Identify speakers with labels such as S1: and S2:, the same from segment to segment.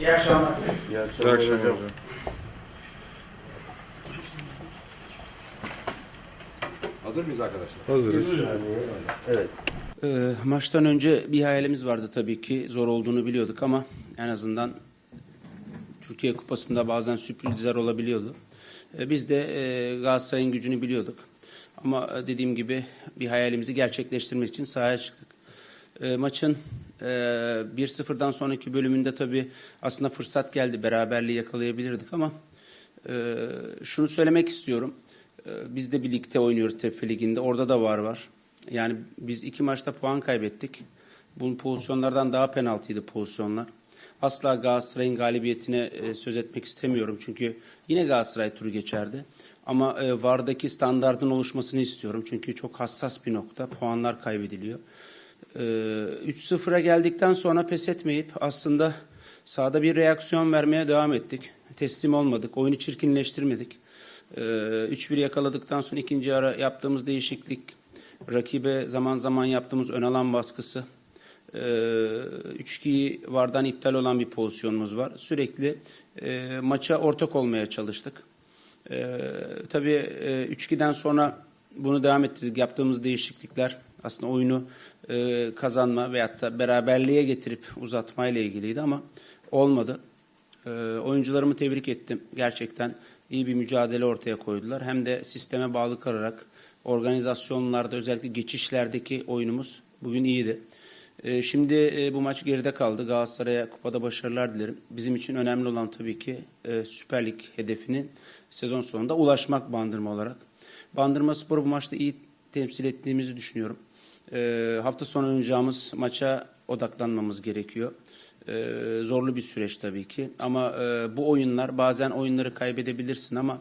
S1: İyi akşamlar.
S2: İyi akşamlar hocam.
S3: Hazır mıyız arkadaşlar?
S2: Hazırız.
S3: Evet.
S1: Ee, maçtan önce bir hayalimiz vardı tabii ki. Zor olduğunu biliyorduk ama en azından Türkiye Kupası'nda bazen sürprizler olabiliyordu. Ee, biz de e, Galatasaray'ın gücünü biliyorduk. Ama e, dediğim gibi bir hayalimizi gerçekleştirmek için sahaya çıktık. E, maçın e, 1-0'dan sonraki bölümünde tabii aslında fırsat geldi. Beraberliği yakalayabilirdik ama e, şunu söylemek istiyorum. E, biz de birlikte oynuyoruz Tefe Ligi'nde. Orada da var var. Yani biz iki maçta puan kaybettik. Bu pozisyonlardan daha penaltıydı pozisyonlar. Asla Galatasaray'ın galibiyetine e, söz etmek istemiyorum. Çünkü yine Galatasaray turu geçerdi. Ama e, VAR'daki standartın oluşmasını istiyorum. Çünkü çok hassas bir nokta. Puanlar kaybediliyor. E, 3-0'a geldikten sonra pes etmeyip aslında sahada bir reaksiyon vermeye devam ettik. Teslim olmadık. Oyunu çirkinleştirmedik. E, 3-1 yakaladıktan sonra ikinci ara yaptığımız değişiklik, rakibe zaman zaman yaptığımız ön alan baskısı, e, 3-2'yi vardan iptal olan bir pozisyonumuz var. Sürekli maça ortak olmaya çalıştık. Tabii e, 3-2'den sonra bunu devam ettirdik. Yaptığımız değişiklikler aslında oyunu e, kazanma veyahut da beraberliğe getirip uzatmayla ilgiliydi ama olmadı. E, oyuncularımı tebrik ettim. Gerçekten iyi bir mücadele ortaya koydular. Hem de sisteme bağlı kalarak organizasyonlarda özellikle geçişlerdeki oyunumuz bugün iyiydi. E, şimdi e, bu maç geride kaldı. Galatasaray'a kupada başarılar dilerim. Bizim için önemli olan tabii ki e, Süper Lig hedefinin sezon sonunda ulaşmak Bandırma olarak. Bandırma Spor'u bu maçta iyi temsil ettiğimizi düşünüyorum. E, hafta sonu oynayacağımız maça odaklanmamız gerekiyor. E, zorlu bir süreç tabii ki ama e, bu oyunlar bazen oyunları kaybedebilirsin ama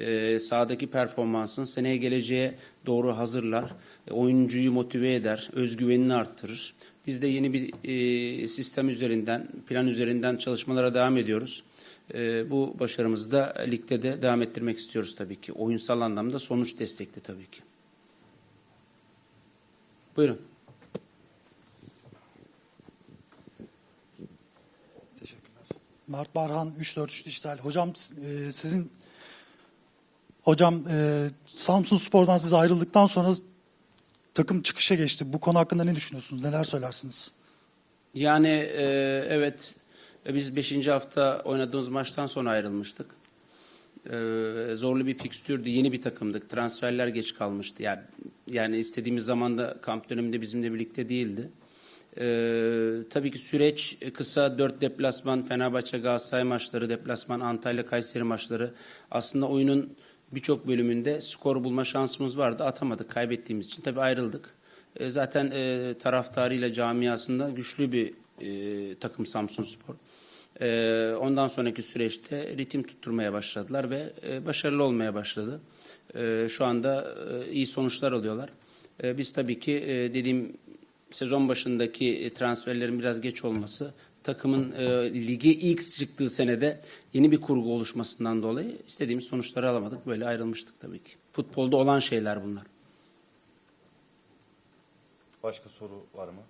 S1: e, sahadaki performansın seneye geleceğe doğru hazırlar. E, oyuncuyu motive eder, özgüvenini arttırır. Biz de yeni bir e, sistem üzerinden, plan üzerinden çalışmalara devam ediyoruz. E, bu başarımızı da ligde de devam ettirmek istiyoruz tabii ki. Oyunsal anlamda sonuç destekli tabii ki. Buyurun.
S4: Teşekkürler. Mert Barhan 3-4-3 dijital. Hocam e, sizin hocam e, Samsun Spor'dan siz ayrıldıktan sonra takım çıkışa geçti. Bu konu hakkında ne düşünüyorsunuz? Neler söylersiniz?
S1: Yani e, evet e, biz 5. hafta oynadığımız maçtan sonra ayrılmıştık. E, zorlu bir fikstürdü, yeni bir takımdık. Transferler geç kalmıştı. Yani, yani istediğimiz zamanda kamp döneminde bizimle birlikte değildi. E, tabii ki süreç kısa 4 deplasman, Fenerbahçe, Galatasaray maçları, deplasman, Antalya, Kayseri maçları. Aslında oyunun birçok bölümünde skor bulma şansımız vardı. Atamadık kaybettiğimiz için. Tabii ayrıldık. E, zaten e, taraftarıyla camiasında güçlü bir e, takım Samsun Spor. E, ondan sonraki süreçte ritim tutturmaya başladılar ve e, başarılı olmaya başladı. E, şu anda e, iyi sonuçlar alıyorlar. E, biz tabii ki e, dediğim sezon başındaki e, transferlerin biraz geç olması takımın e, lige ilk çıktığı senede yeni bir kurgu oluşmasından dolayı istediğimiz sonuçları alamadık. Böyle ayrılmıştık tabii ki. Futbolda olan şeyler bunlar.
S2: Başka soru var mı?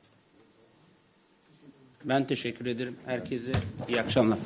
S1: Ben teşekkür ederim. Herkese iyi akşamlar.